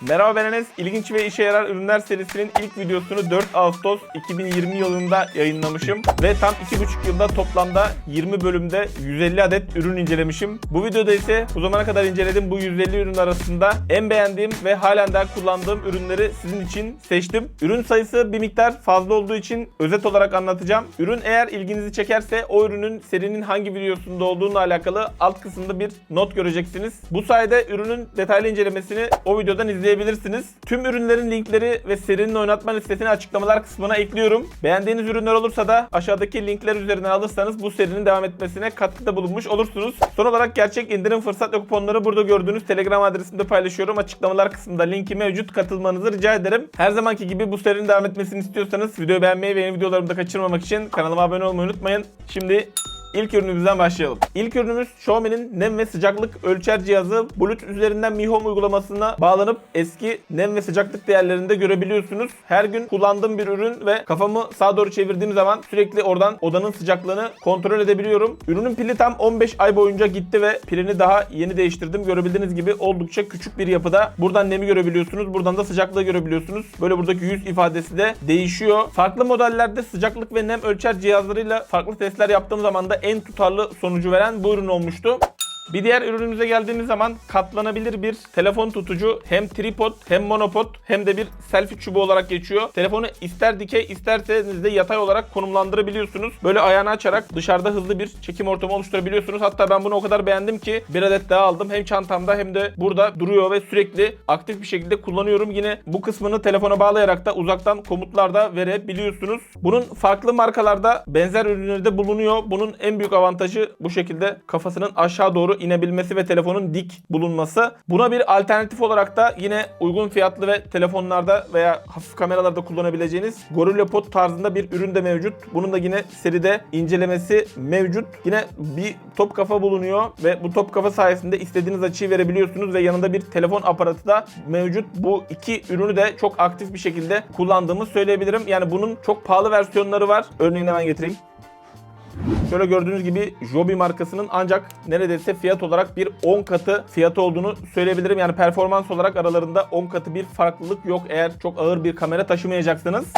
Merhaba ben Enes. İlginç ve işe yarar ürünler serisinin ilk videosunu 4 Ağustos 2020 yılında yayınlamışım. Ve tam 2,5 yılda toplamda 20 bölümde 150 adet ürün incelemişim. Bu videoda ise bu zamana kadar incelediğim bu 150 ürün arasında en beğendiğim ve halen daha kullandığım ürünleri sizin için seçtim. Ürün sayısı bir miktar fazla olduğu için özet olarak anlatacağım. Ürün eğer ilginizi çekerse o ürünün serinin hangi videosunda olduğunu alakalı alt kısımda bir not göreceksiniz. Bu sayede ürünün detaylı incelemesini o videodan izleyebilirsiniz. Tüm ürünlerin linkleri ve serinin oynatma listesini açıklamalar kısmına ekliyorum. Beğendiğiniz ürünler olursa da aşağıdaki linkler üzerinden alırsanız bu serinin devam etmesine katkıda bulunmuş olursunuz. Son olarak gerçek indirim fırsat ve kuponları burada gördüğünüz Telegram adresimde paylaşıyorum. Açıklamalar kısmında linki mevcut. Katılmanızı rica ederim. Her zamanki gibi bu serinin devam etmesini istiyorsanız videoyu beğenmeyi ve yeni videolarımı da kaçırmamak için kanalıma abone olmayı unutmayın. Şimdi İlk ürünümüzden başlayalım. İlk ürünümüz Xiaomi'nin nem ve sıcaklık ölçer cihazı. Bluetooth üzerinden Mi Home uygulamasına bağlanıp eski nem ve sıcaklık değerlerini de görebiliyorsunuz. Her gün kullandığım bir ürün ve kafamı sağa doğru çevirdiğim zaman sürekli oradan odanın sıcaklığını kontrol edebiliyorum. Ürünün pili tam 15 ay boyunca gitti ve pilini daha yeni değiştirdim. Görebildiğiniz gibi oldukça küçük bir yapıda. Buradan nemi görebiliyorsunuz. Buradan da sıcaklığı görebiliyorsunuz. Böyle buradaki yüz ifadesi de değişiyor. Farklı modellerde sıcaklık ve nem ölçer cihazlarıyla farklı testler yaptığım zaman da en tutarlı sonucu veren bu ürün olmuştu. Bir diğer ürünümüze geldiğimiz zaman katlanabilir bir telefon tutucu hem tripod hem monopod hem de bir selfie çubuğu olarak geçiyor. Telefonu ister dikey isterseniz de yatay olarak konumlandırabiliyorsunuz. Böyle ayağını açarak dışarıda hızlı bir çekim ortamı oluşturabiliyorsunuz. Hatta ben bunu o kadar beğendim ki bir adet daha aldım. Hem çantamda hem de burada duruyor ve sürekli aktif bir şekilde kullanıyorum. Yine bu kısmını telefona bağlayarak da uzaktan komutlar da verebiliyorsunuz. Bunun farklı markalarda benzer ürünleri de bulunuyor. Bunun en büyük avantajı bu şekilde kafasının aşağı doğru inebilmesi ve telefonun dik bulunması. Buna bir alternatif olarak da yine uygun fiyatlı ve telefonlarda veya hafif kameralarda kullanabileceğiniz Gorilla Pod tarzında bir ürün de mevcut. Bunun da yine seride incelemesi mevcut. Yine bir top kafa bulunuyor ve bu top kafa sayesinde istediğiniz açıyı verebiliyorsunuz ve yanında bir telefon aparatı da mevcut. Bu iki ürünü de çok aktif bir şekilde kullandığımı söyleyebilirim. Yani bunun çok pahalı versiyonları var. Örneğini hemen getireyim. Şöyle gördüğünüz gibi Joby markasının ancak neredeyse fiyat olarak bir 10 katı fiyatı olduğunu söyleyebilirim. Yani performans olarak aralarında 10 katı bir farklılık yok eğer çok ağır bir kamera taşımayacaksanız.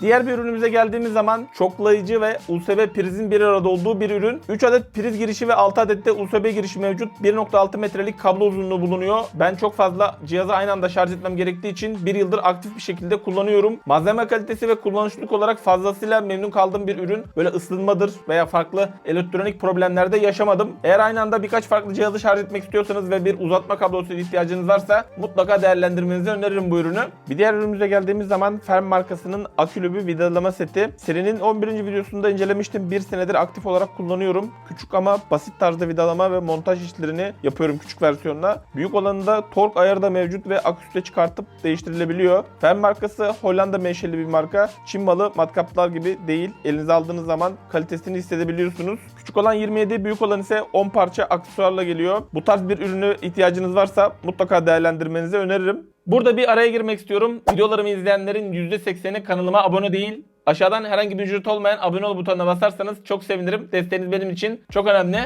Diğer bir ürünümüze geldiğimiz zaman çoklayıcı ve USB prizin bir arada olduğu bir ürün. 3 adet priz girişi ve 6 adet de USB girişi mevcut. 1.6 metrelik kablo uzunluğu bulunuyor. Ben çok fazla cihazı aynı anda şarj etmem gerektiği için bir yıldır aktif bir şekilde kullanıyorum. Malzeme kalitesi ve kullanışlılık olarak fazlasıyla memnun kaldığım bir ürün. Böyle ısınmadır veya farklı elektronik problemlerde yaşamadım. Eğer aynı anda birkaç farklı cihazı şarj etmek istiyorsanız ve bir uzatma kablosu ihtiyacınız varsa mutlaka değerlendirmenizi öneririm bu ürünü. Bir diğer ürünümüze geldiğimiz zaman Ferm markasının akülü bir vidalama seti. Serinin 11. videosunda incelemiştim. Bir senedir aktif olarak kullanıyorum. Küçük ama basit tarzda vidalama ve montaj işlerini yapıyorum küçük versiyonla. Büyük olanında tork ayarı da mevcut ve aküsüyle çıkartıp değiştirilebiliyor. Ferm markası Hollanda menşeli bir marka. Çin malı matkaplar gibi değil. Elinize aldığınız zaman kalitesini hissedebiliyorsunuz. Küçük olan 27, büyük olan ise 10 parça aksesuarla geliyor. Bu tarz bir ürünü ihtiyacınız varsa mutlaka değerlendirmenizi öneririm. Burada bir araya girmek istiyorum. Videolarımı izleyenlerin %80'i kanalıma abone değil. Aşağıdan herhangi bir ücret olmayan abone ol butonuna basarsanız çok sevinirim. Desteğiniz benim için çok önemli.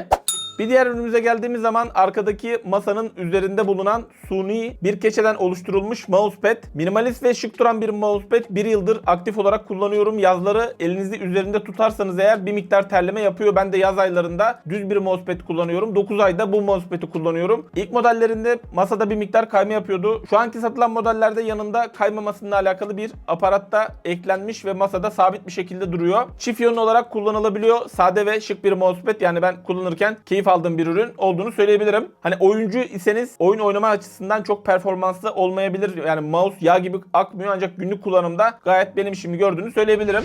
Bir diğer ürünümüze geldiğimiz zaman arkadaki masanın üzerinde bulunan suni bir keçeden oluşturulmuş mousepad. Minimalist ve şık duran bir mousepad. Bir yıldır aktif olarak kullanıyorum. Yazları elinizi üzerinde tutarsanız eğer bir miktar terleme yapıyor. Ben de yaz aylarında düz bir mousepad kullanıyorum. 9 ayda bu mousepad'i kullanıyorum. İlk modellerinde masada bir miktar kayma yapıyordu. Şu anki satılan modellerde yanında kaymamasıyla alakalı bir aparatta eklenmiş ve masada sabit bir şekilde duruyor. Çift yön olarak kullanılabiliyor. Sade ve şık bir mousepad. Yani ben kullanırken keyif aldığım bir ürün olduğunu söyleyebilirim. Hani oyuncu iseniz oyun oynama açısından çok performanslı olmayabilir. Yani mouse yağ gibi akmıyor ancak günlük kullanımda gayet benim işimi gördüğünü söyleyebilirim.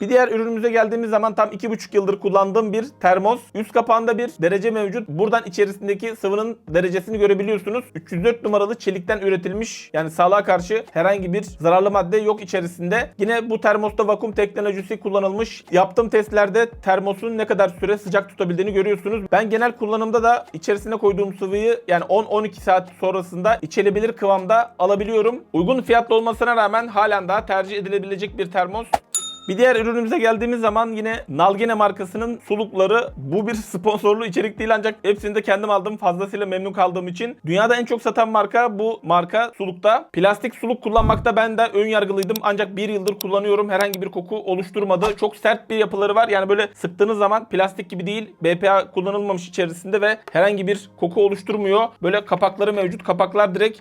Bir diğer ürünümüze geldiğimiz zaman tam 2,5 yıldır kullandığım bir termos. Üst kapağında bir derece mevcut. Buradan içerisindeki sıvının derecesini görebiliyorsunuz. 304 numaralı çelikten üretilmiş. Yani sağlığa karşı herhangi bir zararlı madde yok içerisinde. Yine bu termosta vakum teknolojisi kullanılmış. Yaptığım testlerde termosun ne kadar süre sıcak tutabildiğini görüyorsunuz. Ben genel kullanımda da içerisine koyduğum sıvıyı yani 10-12 saat sonrasında içilebilir kıvamda alabiliyorum. Uygun fiyatlı olmasına rağmen halen daha tercih edilebilecek bir termos. Bir diğer ürünümüze geldiğimiz zaman yine Nalgene markasının sulukları. Bu bir sponsorlu içerik değil ancak hepsini de kendim aldım. Fazlasıyla memnun kaldığım için. Dünyada en çok satan marka bu marka sulukta. Plastik suluk kullanmakta ben de ön yargılıydım ancak bir yıldır kullanıyorum. Herhangi bir koku oluşturmadı. Çok sert bir yapıları var. Yani böyle sıktığınız zaman plastik gibi değil. BPA kullanılmamış içerisinde ve herhangi bir koku oluşturmuyor. Böyle kapakları mevcut. Kapaklar direkt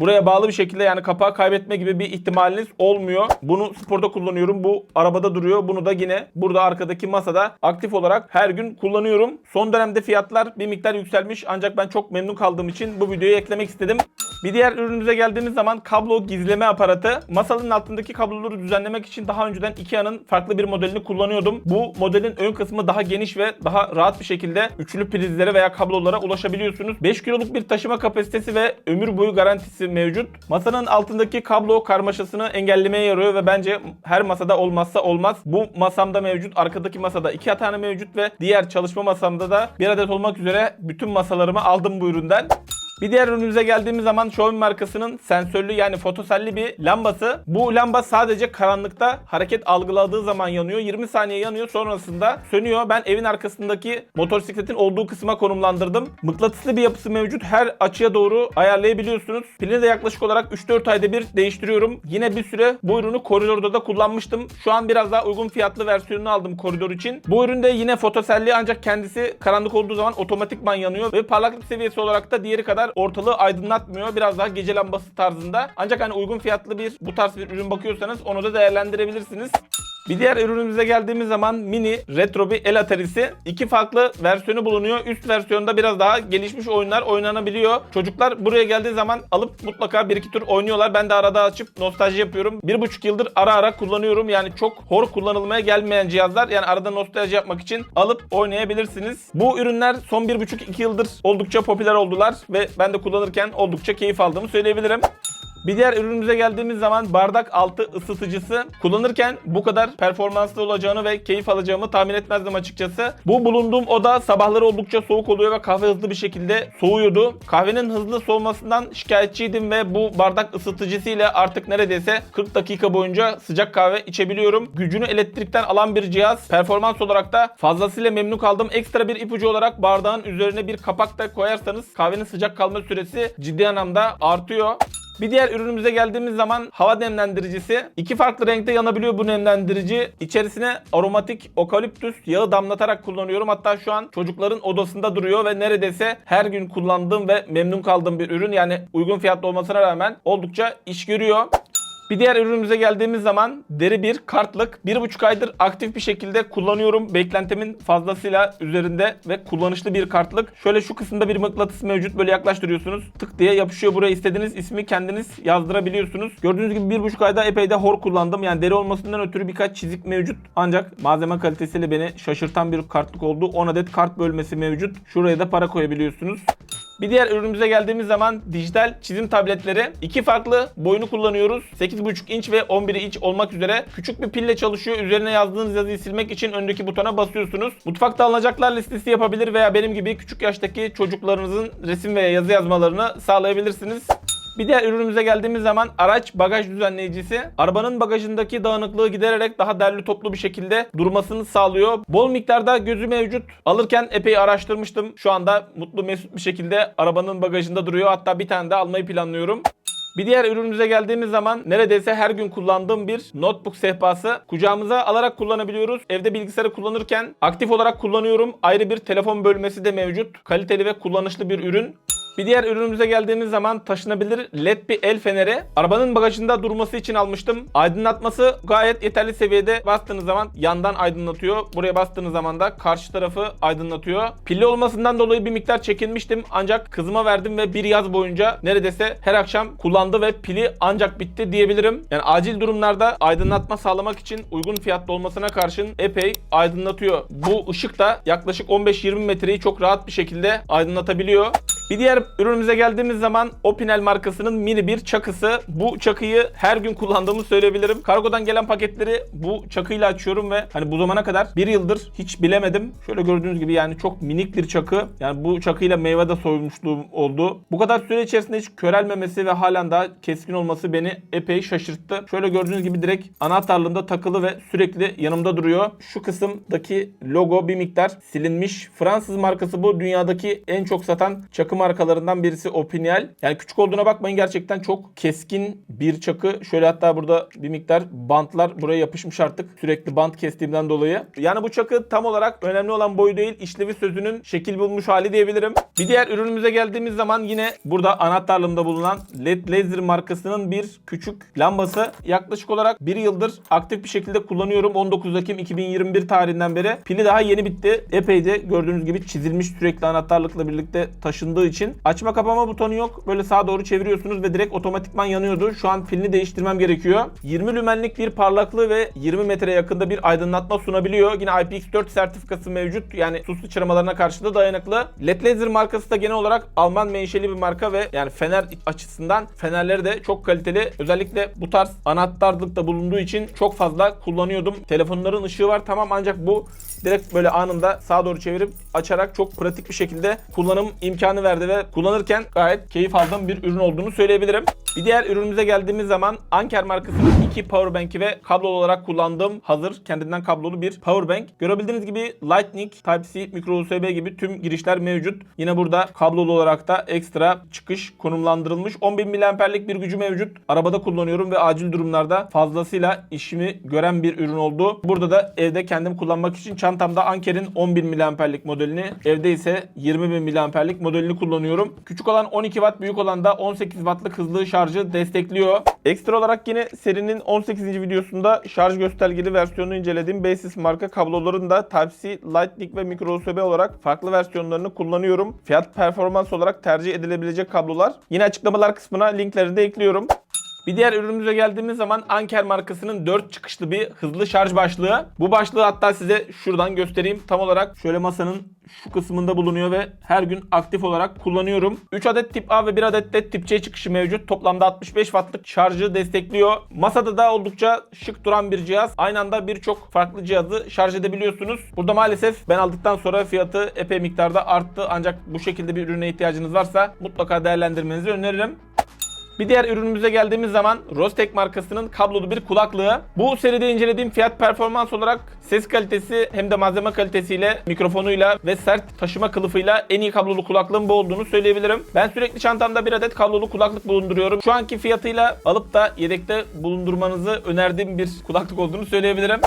Buraya bağlı bir şekilde yani kapağı kaybetme gibi bir ihtimaliniz olmuyor. Bunu sporda kullanıyorum. Bu arabada duruyor. Bunu da yine burada arkadaki masada aktif olarak her gün kullanıyorum. Son dönemde fiyatlar bir miktar yükselmiş ancak ben çok memnun kaldığım için bu videoyu eklemek istedim. Bir diğer ürünümüze geldiğimiz zaman kablo gizleme aparatı. Masanın altındaki kabloları düzenlemek için daha önceden Ikea'nın farklı bir modelini kullanıyordum. Bu modelin ön kısmı daha geniş ve daha rahat bir şekilde üçlü prizlere veya kablolara ulaşabiliyorsunuz. 5 kiloluk bir taşıma kapasitesi ve ömür boyu garantisi mevcut. Masanın altındaki kablo karmaşasını engellemeye yarıyor ve bence her masada olmazsa olmaz. Bu masamda mevcut, arkadaki masada iki tane mevcut ve diğer çalışma masamda da bir adet olmak üzere bütün masalarımı aldım bu üründen. Bir diğer ürünümüze geldiğimiz zaman Xiaomi markasının sensörlü yani fotoselli bir lambası. Bu lamba sadece karanlıkta hareket algıladığı zaman yanıyor. 20 saniye yanıyor sonrasında sönüyor. Ben evin arkasındaki motosikletin olduğu kısma konumlandırdım. Mıknatıslı bir yapısı mevcut. Her açıya doğru ayarlayabiliyorsunuz. Pilini de yaklaşık olarak 3-4 ayda bir değiştiriyorum. Yine bir süre bu ürünü koridorda da kullanmıştım. Şu an biraz daha uygun fiyatlı versiyonunu aldım koridor için. Bu üründe yine fotoselli ancak kendisi karanlık olduğu zaman otomatikman yanıyor ve parlaklık seviyesi olarak da diğeri kadar ortalığı aydınlatmıyor. Biraz daha gece lambası tarzında. Ancak hani uygun fiyatlı bir bu tarz bir ürün bakıyorsanız onu da değerlendirebilirsiniz. Bir diğer ürünümüze geldiğimiz zaman mini retro bir el atarisi. İki farklı versiyonu bulunuyor. Üst versiyonda biraz daha gelişmiş oyunlar oynanabiliyor. Çocuklar buraya geldiği zaman alıp mutlaka bir iki tur oynuyorlar. Ben de arada açıp nostalji yapıyorum. Bir buçuk yıldır ara ara kullanıyorum. Yani çok hor kullanılmaya gelmeyen cihazlar. Yani arada nostalji yapmak için alıp oynayabilirsiniz. Bu ürünler son bir buçuk iki yıldır oldukça popüler oldular. Ve ben de kullanırken oldukça keyif aldığımı söyleyebilirim. Bir diğer ürünümüze geldiğimiz zaman bardak altı ısıtıcısı. Kullanırken bu kadar performanslı olacağını ve keyif alacağımı tahmin etmezdim açıkçası. Bu bulunduğum oda sabahları oldukça soğuk oluyor ve kahve hızlı bir şekilde soğuyordu. Kahvenin hızlı soğumasından şikayetçiydim ve bu bardak ısıtıcısıyla artık neredeyse 40 dakika boyunca sıcak kahve içebiliyorum. Gücünü elektrikten alan bir cihaz. Performans olarak da fazlasıyla memnun kaldım. Ekstra bir ipucu olarak bardağın üzerine bir kapak da koyarsanız kahvenin sıcak kalma süresi ciddi anlamda artıyor. Bir diğer ürünümüze geldiğimiz zaman hava nemlendiricisi. İki farklı renkte yanabiliyor bu nemlendirici. İçerisine aromatik okaliptüs yağı damlatarak kullanıyorum. Hatta şu an çocukların odasında duruyor ve neredeyse her gün kullandığım ve memnun kaldığım bir ürün. Yani uygun fiyatlı olmasına rağmen oldukça iş görüyor. Bir diğer ürünümüze geldiğimiz zaman deri bir kartlık. Bir buçuk aydır aktif bir şekilde kullanıyorum. Beklentimin fazlasıyla üzerinde ve kullanışlı bir kartlık. Şöyle şu kısımda bir mıknatıs mevcut. Böyle yaklaştırıyorsunuz. Tık diye yapışıyor. Buraya istediğiniz ismi kendiniz yazdırabiliyorsunuz. Gördüğünüz gibi bir buçuk ayda epey de hor kullandım. Yani deri olmasından ötürü birkaç çizik mevcut. Ancak malzeme kalitesiyle beni şaşırtan bir kartlık oldu. 10 adet kart bölmesi mevcut. Şuraya da para koyabiliyorsunuz. Bir diğer ürünümüze geldiğimiz zaman dijital çizim tabletleri. iki farklı boyunu kullanıyoruz. 8.5 inç ve 11 inç olmak üzere. Küçük bir pille çalışıyor. Üzerine yazdığınız yazıyı silmek için öndeki butona basıyorsunuz. Mutfakta alınacaklar listesi yapabilir veya benim gibi küçük yaştaki çocuklarınızın resim veya yazı yazmalarını sağlayabilirsiniz. Bir diğer ürünümüze geldiğimiz zaman araç bagaj düzenleyicisi. Arabanın bagajındaki dağınıklığı gidererek daha derli toplu bir şekilde durmasını sağlıyor. Bol miktarda gözü mevcut. Alırken epey araştırmıştım. Şu anda mutlu mesut bir şekilde arabanın bagajında duruyor. Hatta bir tane de almayı planlıyorum. Bir diğer ürünümüze geldiğimiz zaman neredeyse her gün kullandığım bir notebook sehpası. Kucağımıza alarak kullanabiliyoruz. Evde bilgisayarı kullanırken aktif olarak kullanıyorum. Ayrı bir telefon bölmesi de mevcut. Kaliteli ve kullanışlı bir ürün. Bir diğer ürünümüze geldiğimiz zaman taşınabilir led bir el feneri. Arabanın bagajında durması için almıştım. Aydınlatması gayet yeterli seviyede. Bastığınız zaman yandan aydınlatıyor. Buraya bastığınız zaman da karşı tarafı aydınlatıyor. Pilli olmasından dolayı bir miktar çekinmiştim. Ancak kızıma verdim ve bir yaz boyunca neredeyse her akşam kullandı ve pili ancak bitti diyebilirim. Yani acil durumlarda aydınlatma sağlamak için uygun fiyatlı olmasına karşın epey aydınlatıyor. Bu ışık da yaklaşık 15-20 metreyi çok rahat bir şekilde aydınlatabiliyor. Bir diğer ürünümüze geldiğimiz zaman Opinel markasının mini bir çakısı. Bu çakıyı her gün kullandığımı söyleyebilirim. Kargodan gelen paketleri bu çakıyla açıyorum ve hani bu zamana kadar bir yıldır hiç bilemedim. Şöyle gördüğünüz gibi yani çok minik bir çakı. Yani bu çakıyla meyve de soymuşluğum oldu. Bu kadar süre içerisinde hiç körelmemesi ve halen daha keskin olması beni epey şaşırttı. Şöyle gördüğünüz gibi direkt anahtarlığında takılı ve sürekli yanımda duruyor. Şu kısımdaki logo bir miktar silinmiş. Fransız markası bu. Dünyadaki en çok satan çakı markalarından birisi Opinel. Yani küçük olduğuna bakmayın gerçekten çok keskin bir çakı. Şöyle hatta burada bir miktar bantlar buraya yapışmış artık. Sürekli bant kestiğimden dolayı. Yani bu çakı tam olarak önemli olan boyu değil işlevi sözünün şekil bulmuş hali diyebilirim. Bir diğer ürünümüze geldiğimiz zaman yine burada anahtarlığımda bulunan LED Laser markasının bir küçük lambası. Yaklaşık olarak bir yıldır aktif bir şekilde kullanıyorum. 19 Ekim 2021 tarihinden beri. Pili daha yeni bitti. Epeyce gördüğünüz gibi çizilmiş sürekli anahtarlıkla birlikte taşındığı için. Açma kapama butonu yok. Böyle sağa doğru çeviriyorsunuz ve direkt otomatikman yanıyordu. Şu an pilini değiştirmem gerekiyor. 20 lümenlik bir parlaklığı ve 20 metre yakında bir aydınlatma sunabiliyor. Yine IPX4 sertifikası mevcut. Yani su sıçramalarına karşı da dayanıklı. LED Laser markası da genel olarak Alman menşeli bir marka ve yani fener açısından fenerleri de çok kaliteli. Özellikle bu tarz anahtarlıkta bulunduğu için çok fazla kullanıyordum. Telefonların ışığı var tamam ancak bu direkt böyle anında sağa doğru çevirip açarak çok pratik bir şekilde kullanım imkanı verdi ve kullanırken gayet keyif aldığım bir ürün olduğunu söyleyebilirim. Bir diğer ürünümüze geldiğimiz zaman Anker markasının iki powerbank'i ve kablolu olarak kullandığım hazır kendinden kablolu bir powerbank. Görebildiğiniz gibi Lightning, Type-C, micro USB gibi tüm girişler mevcut. Yine burada kablolu olarak da ekstra çıkış konumlandırılmış. 10.000 mAh'lik bir gücü mevcut. Arabada kullanıyorum ve acil durumlarda fazlasıyla işimi gören bir ürün oldu. Burada da evde kendim kullanmak için çantamda Anker'in 10.000 mAh'lik modelini, evde ise 20.000 mAh'lik modelini kullanıyorum. Küçük olan 12 Watt, büyük olan da 18 Watt'lık hızlı şarjı destekliyor. Ekstra olarak yine serinin 18. videosunda şarj göstergeli versiyonunu incelediğim Basis marka kabloların da Type-C, Lightning ve micro USB olarak farklı versiyonlarını kullanıyorum. Fiyat performans olarak tercih edilebilecek kablolar. Yine açıklamalar kısmına linkleri de ekliyorum. Bir diğer ürünümüze geldiğimiz zaman Anker markasının 4 çıkışlı bir hızlı şarj başlığı. Bu başlığı hatta size şuradan göstereyim. Tam olarak şöyle masanın şu kısmında bulunuyor ve her gün aktif olarak kullanıyorum. 3 adet tip A ve 1 adet de tip C çıkışı mevcut. Toplamda 65 wattlık şarjı destekliyor. Masada da oldukça şık duran bir cihaz. Aynı anda birçok farklı cihazı şarj edebiliyorsunuz. Burada maalesef ben aldıktan sonra fiyatı epey miktarda arttı. Ancak bu şekilde bir ürüne ihtiyacınız varsa mutlaka değerlendirmenizi öneririm. Bir diğer ürünümüze geldiğimiz zaman Rostek markasının kablolu bir kulaklığı. Bu seride incelediğim fiyat performans olarak ses kalitesi hem de malzeme kalitesiyle, mikrofonuyla ve sert taşıma kılıfıyla en iyi kablolu kulaklığın bu olduğunu söyleyebilirim. Ben sürekli çantamda bir adet kablolu kulaklık bulunduruyorum. Şu anki fiyatıyla alıp da yedekte bulundurmanızı önerdiğim bir kulaklık olduğunu söyleyebilirim.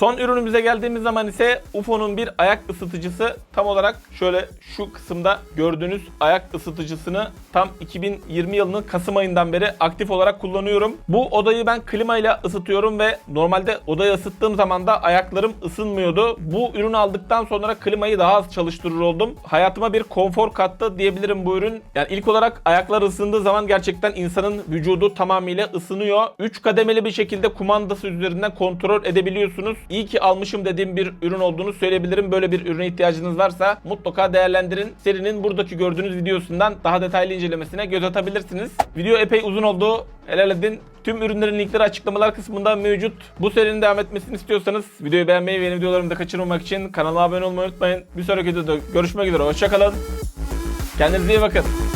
Son ürünümüze geldiğimiz zaman ise UFO'nun bir ayak ısıtıcısı tam olarak şöyle şu kısımda gördüğünüz ayak ısıtıcısını tam 2020 yılının Kasım ayından beri aktif olarak kullanıyorum. Bu odayı ben klimayla ısıtıyorum ve normalde odayı ısıttığım zaman da ayaklarım ısınmıyordu. Bu ürünü aldıktan sonra klimayı daha az çalıştırır oldum. Hayatıma bir konfor kattı diyebilirim bu ürün. Yani ilk olarak ayaklar ısındığı zaman gerçekten insanın vücudu tamamıyla ısınıyor. 3 kademeli bir şekilde kumandası üzerinden kontrol edebiliyorsunuz. İyi ki almışım dediğim bir ürün olduğunu söyleyebilirim. Böyle bir ürüne ihtiyacınız varsa mutlaka değerlendirin. Serinin buradaki gördüğünüz videosundan daha detaylı incelemesine göz atabilirsiniz. Video epey uzun oldu. Helal edin. Tüm ürünlerin linkleri açıklamalar kısmında mevcut. Bu serinin devam etmesini istiyorsanız videoyu beğenmeyi ve yeni videolarımı da kaçırmamak için kanala abone olmayı unutmayın. Bir sonraki videoda görüşmek üzere. Hoşçakalın. Kendinize iyi bakın.